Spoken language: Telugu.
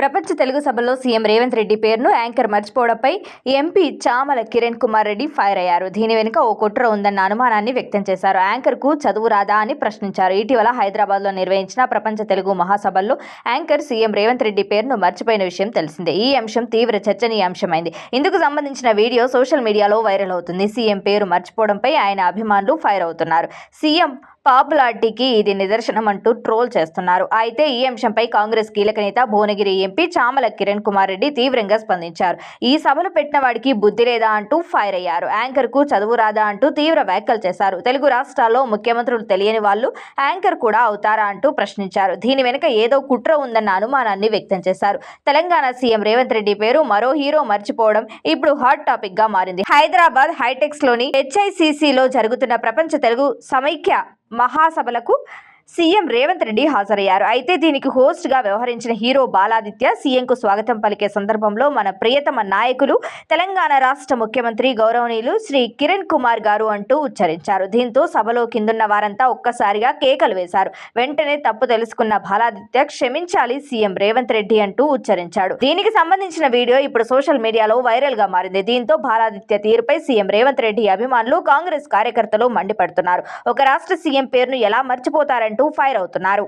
ప్రపంచ తెలుగు సభలో సీఎం రేవంత్ రెడ్డి పేరును యాంకర్ మర్చిపోవడంపై ఎంపీ చామల కిరణ్ కుమార్ రెడ్డి ఫైర్ అయ్యారు. దీని వెనుక ఓ కుట్ర ఉందన్న అనుమానాన్ని వ్యక్తం చేశారు. యాంకర్కు చదువు రాదా అని ప్రశ్నించారు. ఇటీవల హైదరాబాద్లో నిర్వహించిన ప్రపంచ తెలుగు మహాసభల్లో యాంకర్ సీఎం రేవంత్ రెడ్డి పేరును మర్చిపోయిన విషయం తెలిసిందే. ఈ అంశం తీవ్ర చర్చనీయాంశమైంది. ఇందుకు సంబంధించిన వీడియో సోషల్ మీడియాలో వైరల్ అవుతుంది. సీఎం పేరు మర్చిపోవడంపై ఆయన అభిమానులు ఫైర్ అవుతున్నారు. సీఎం పాపులారిటీకి ఇది నిదర్శనం అంటూ ట్రోల్ చేస్తున్నారు. అయితే ఈ అంశంపై కాంగ్రెస్ కీలక నేత భువనగిరి ఎంపీ చామల కిరణ్ కుమార్ రెడ్డి తీవ్రంగా స్పందించారు. ఈ సభలు పెట్టిన వాడికి బుద్ధి లేదా అంటూ ఫైర్ అయ్యారు. యాంకర్కు చదువు రాదా అంటూ తీవ్ర వ్యాఖ్యలు చేశారు. తెలుగు రాష్ట్రాల్లో ముఖ్యమంత్రులు తెలియని వాళ్ళు యాంకర్ కూడా అవుతారా అంటూ ప్రశ్నించారు. దీని వెనుక ఏదో కుట్ర ఉందన్న అనుమానాన్ని వ్యక్తం చేశారు. తెలంగాణ సీఎం రేవంత్ రెడ్డి పేరు మరో హీరో మర్చిపోవడం ఇప్పుడు హాట్ టాపిక్గా మారింది. హైదరాబాద్ హైటెక్స్లోని హెచ్ఐసిసిలో జరుగుతున్న ప్రపంచ తెలుగు సమైక్య మహాసభలకు సీఎం రేవంత్ రెడ్డి హాజరయ్యారు. అయితే దీనికి హోస్ట్గా వ్యవహరించిన హీరో బాలాదిత్య సీఎంకు స్వాగతం పలికే సందర్భంలో మన ప్రియతమ నాయకులు తెలంగాణ రాష్ట్ర ముఖ్యమంత్రి గౌరవనీయులు శ్రీ కిరణ్ కుమార్ గారు అంటూ ఉచ్చరించారు. దీంతో సభలో కిందున్న వారంతా ఒక్కసారిగా కేకలు వేశారు. వెంటనే తప్పు తెలుసుకున్న బాలాదిత్య క్షమించాలి సీఎం రేవంత్ రెడ్డి అంటూ ఉచ్చరించాడు. దీనికి సంబంధించిన వీడియో ఇప్పుడు సోషల్ మీడియాలో వైరల్గా మారింది. దీంతో బాలాదిత్య తీరుపై సీఎం రేవంత్ రెడ్డి అభిమానులు కాంగ్రెస్ కార్యకర్తలు మండిపడుతున్నారు. ఒక రాష్ట్ర సీఎం పేరును ఎలా మర్చిపోతారంటే ఫైర్ అవుతున్నారు.